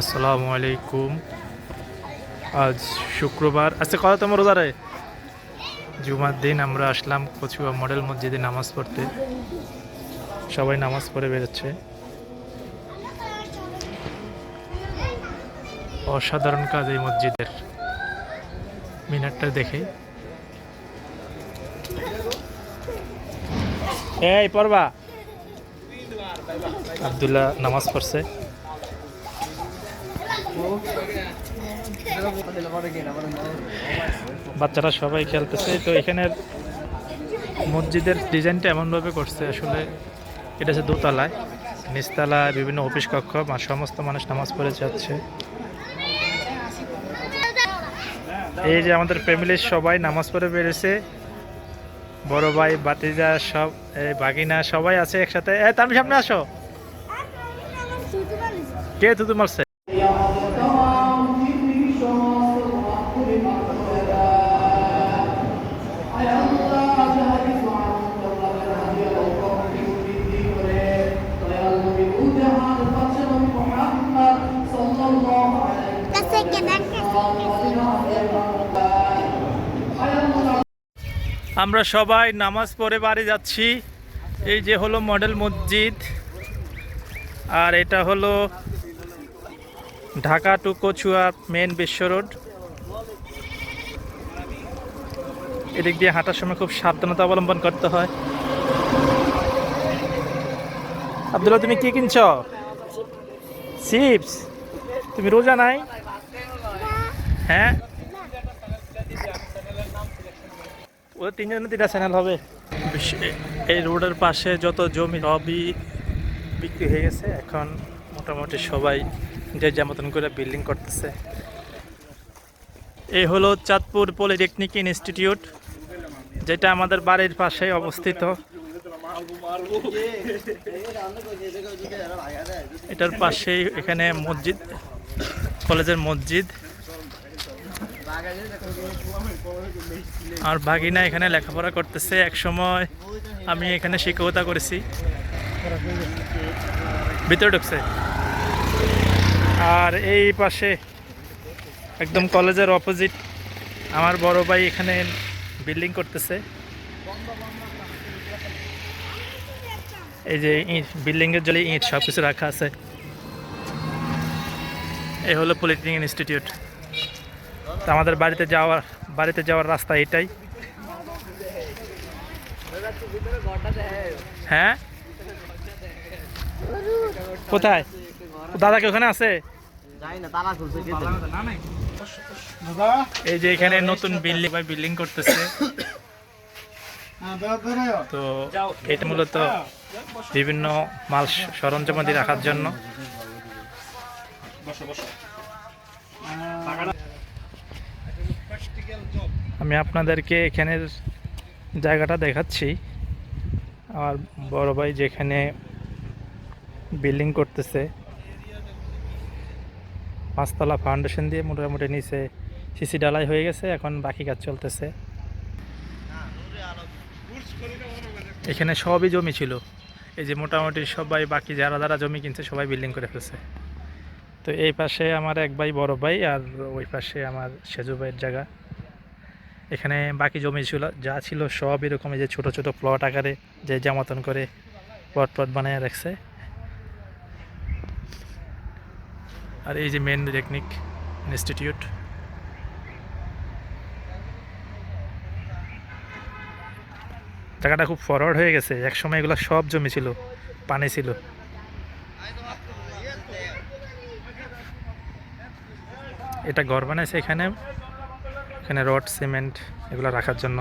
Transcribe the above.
আসসালামু আলাইকুম। আজ শুক্রবার। আজকে কততম রোজা রে জুমার দিন আমরা আসলাম কচুয়া মডেল মসজিদে নামাজ পড়তে। সবাই নামাজ পড়ে বেরোচ্ছে। অসাধারণ কাজ এই মসজিদের। মিনারটা দেখে। এই, পড়বা। আবদুল্লাহ নামাজ পড়ছে। বাচ্চারা সবাই খেলতেছে। তো এখানের মসজিদের ডিজাইনটা এমনভাবে করছে, আসলে এটা হচ্ছে দোতলায়, নিচতলায় বিভিন্ন অফিস কক্ষ বা সমস্ত মানুষ নামাজ পড়ে যাচ্ছে। এই যে আমাদের ফ্যামিলির সবাই নামাজ পড়ে বেড়েছে। বড় ভাই বাতিজা সব বাগিনা সবাই আছে একসাথে। এ তুমি সামনে আসো। কে তুতু মারছে? আমরা সবাই নামাজ পড়ে বাড়ি যাচ্ছি। এই যে হলো মডেল মসজিদ। আর এটা হলো ঢাকা টু কচুয়া মেন বিশ্ব রোড। এদিক দিয়ে হাঁটার সময় খুব সাবধানতা অবলম্বন করতে হয়। আব্দুল্লাহ, তুমি কি কিনছ? চিপস? তুমি রোজা নাই? হ্যাঁ? ও তিনজনের তিনটা চ্যানেল হবে। এই রোডের পাশে যত জমি সবই বিক্রি হয়ে গেছে, এখন মোটামুটি সবাই যে যা মতন করে বিল্ডিং করতেছে। এই হলো চাঁদপুর পলিটেকনিক ইনস্টিটিউট যেটা আমাদের বাড়ির পাশে অবস্থিত। এটার পাশেই এখানে মসজিদ, কলেজের মসজিদ। আর ভাগিনা এখানে লেখাপড়া করতেছে। এক সময় আমি এখানে শিক্ষকতা করেছি। ভিতরে ঢুকছে। আর এই পাশে একদম কলেজের অপোজিট আমার বড় ভাই এখানে বিল্ডিং করতেছে। এই যে ইট বিল্ডিংয়ের জলে ইট সব কিছু রাখা আছে। এই হলো পলিটেকনিক ইনস্টিটিউট তো আমাদের বাড়িতে যাওয়ার বাড়িতে যাওয়ার রাস্তা এটাই। হ্যাঁ? কোথায়? দাদা কি ওখানে আছে? এই যে এখানে নতুন বিল্ডিং বা বিল্ডিং করতেছে। তো এটা মূলত বিভিন্ন মাল সরঞ্জামাদি রাখার জন্য। আমি আপনাদেরকে এখানের জায়গাটা দেখাচ্ছি। আর বড় ভাই যেখানে বিল্ডিং করতেছে। পাঁচতলা ফাউন্ডেশন দিয়ে মোটামুটি নিচে সিসি ডালাই হয়ে গেছে, এখন বাকি কাজ চলতেছে। এখানে সবই জমি ছিল। এই যে মোটামুটি সবাই বাকি যারা যারা জমি কিনছে সবাই বিল্ডিং করে ফেলছে। তো এই পাশে আমার এক ভাই, বড় ভাই, আর ওই পাশে আমার সেজু ভাইয়ের জায়গা। এখানে বাকি জমি ছিল, যা ছিল সব এরকম এই যে ছোট ছোট প্লট আকারে যে জামাতন করে প্লট প্লট বানিয়ে রাখছে। আর এই যে মেন টেকনিক ইনস্টিটিউট জায়গাটা খুব ফরওয়ার্ড হয়ে গেছে। এক সময় এগুলো সব জমি ছিল, পানি ছিল। এটা ঘর বানাইছে এখানে। এখানে রড, সিমেন্ট এগুলো রাখার জন্য।